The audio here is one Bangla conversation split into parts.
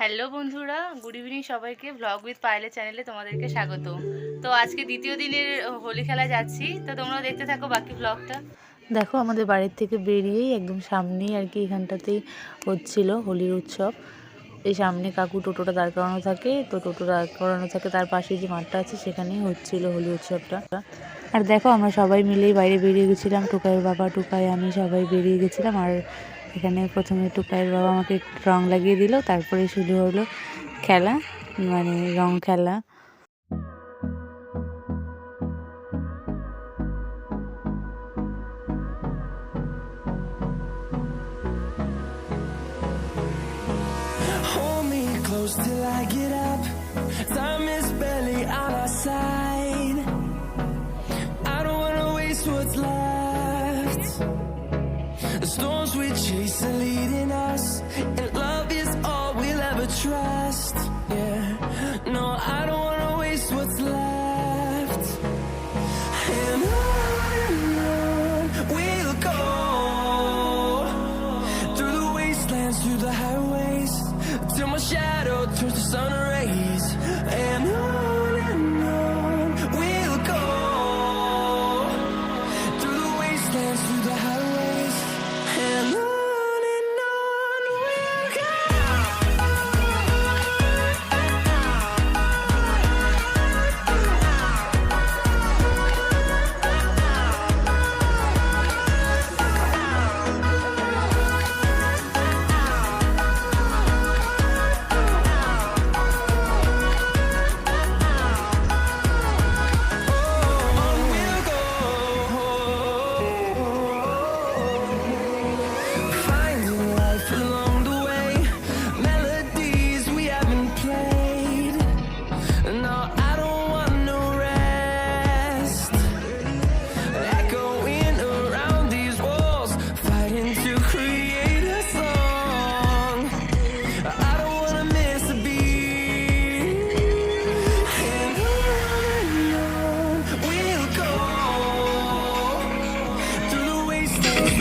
হ্যালো বন্ধুরা। গুড ইভিনিং সবাইকে। ব্লগ উইথ পাইলে চ্যানেলে তোমাদেরকে স্বাগত তো আজকে দ্বিতীয় দিনের হোলি খেলা যাচ্ছি। তো তোমরাও দেখতে থাকো বাকি ব্লগটা দেখো, আমাদের বাড়ির থেকে বেরিয়েই একদম সামনেই আর কি এখানটাতেই হচ্ছিল হোলির উৎসব। এই সামনে কাকু টোটোটা দাঁড় করানো থাকে। তো টোটো দাঁড় করানো থাকে, তার পাশে যে মাঠটা আছে, সেখানেই হচ্ছিল হোলি উৎসবটা। আর দেখো, আমরা সবাই মিলেই বাইরে বেরিয়ে গেছিলাম। টুকাইয়ের বাবা, টুকাই, আমি সবাই বেরিয়ে গেছিলাম। আর এখানে প্রথমে একটু পায়ের বাবা আমাকে রং লাগিয়ে দিল, তারপরে শুরু হলো খেলা মানে রং খেলা। Till I get up. Time is barely on our side. Are leading us, and love is all we'll ever trust.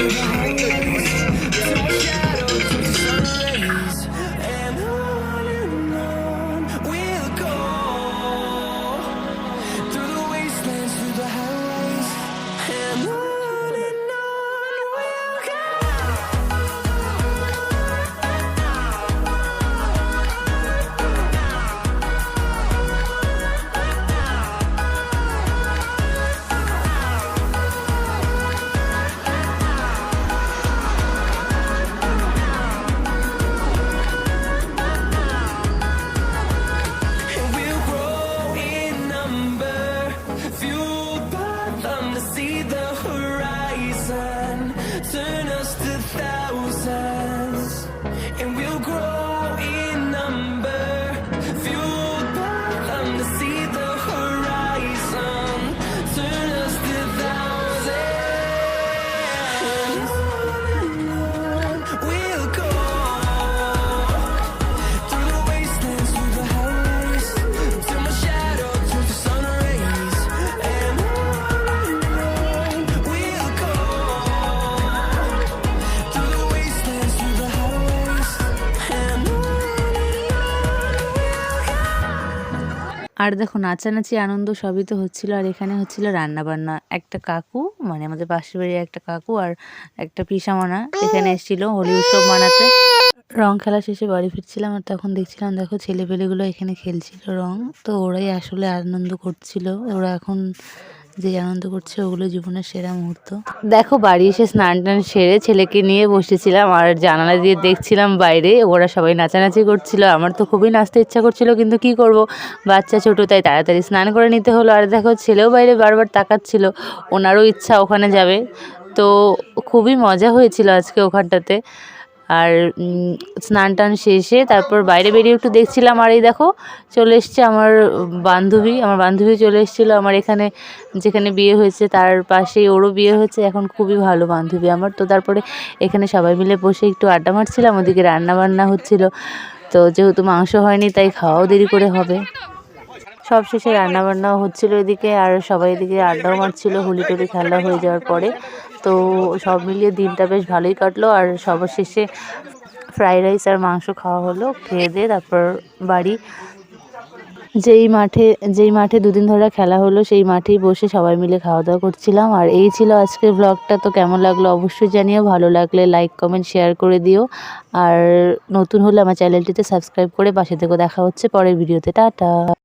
Everybody. আর দেখো নাচানাচি আনন্দ সবই তো হচ্ছিল, আর এখানে হচ্ছিল রান্না বান্না একটা কাকু মানে আমাদের পাশের বাড়ির একটা কাকু আর একটা পিসামানা, এখানে এসেছিল হোলি উৎসব মানাতে। রং খেলা শেষে বাড়ি ফিরছিলাম আর তখন দেখছিলাম, দেখো ছেলেপেলেগুলো এখানে খেলছিল রং, তো ওরাই আসলে আনন্দ করছিল। ওরা এখন যে আনন্দ করছে, ওগুলো জীবনের সেরা মুহূর্ত। দেখো, বাড়ি এসে স্নান টান সেরে ছেলেকে নিয়ে বসেছিলাম আর জানালা দিয়ে দেখছিলাম বাইরে। ওরা সবাই নাচানাচি করছিল। আমার তো খুবই নাচতে ইচ্ছা করছিল, কিন্তু কি করব? বাচ্চা ছোটো, তাই তাড়াতাড়ি স্নান করে নিতে হলো। আর দেখো, ছেলেও বাইরে বারবার তাকাচ্ছিল। ওনারও ইচ্ছা ওখানে যাবে। তো খুবই মজা হয়েছিল আজকে ওখানটাতে। আর স্নান টান শেষে তারপর বাইরে বেরিয়ে একটু দেখছিলাম আর এই দেখো চলে এসছে আমার বান্ধবী আমার বান্ধবী চলে এসেছিল আমার এখানে, যেখানে বিয়ে হয়েছে তার পাশেই, ওরও বিয়ে হয়েছে, এখন খুবই ভালো বান্ধবী আমার। তো তারপরে এখানে সবাই মিলে বসে একটু আড্ডা মারছিলাম, ওদিকে রান্না বান্না হচ্ছিল। তো যেহেতু মাংস হয়নি তাই খাওয়াও দেরি করে হবে। সব শেষে রান্নাবান্নাও হচ্ছিল এদিকে, আর সবাই এদিকে আড্ডাও মারছিল হোলি টোলি খেলা হয়ে যাওয়ার পরে। তো সব মিলিয়ে দিনটা বেশ ভালোই কাটলো। আর সবার শেষে ফ্রাইড রাইস আর মাংস খাওয়া হলো, খেয়ে দিয়ে তারপর বাড়ি। যেই মাঠে যেই মাঠে দুদিন ধরে খেলা হলো, সেই মাঠেই বসে সবাই মিলে খাওয়া দাওয়া করছিলাম। আর এই ছিল আজকের ব্লগটা তো কেমন লাগল অবশ্যই জানিও। ভালো লাগলে লাইক কমেন্ট শেয়ার করে দিও। আর নতুন হলে আমার চ্যানেলটিতে সাবস্ক্রাইব করে পাশে থেকে দেখা হচ্ছে পরের ভিডিওতে টাটা।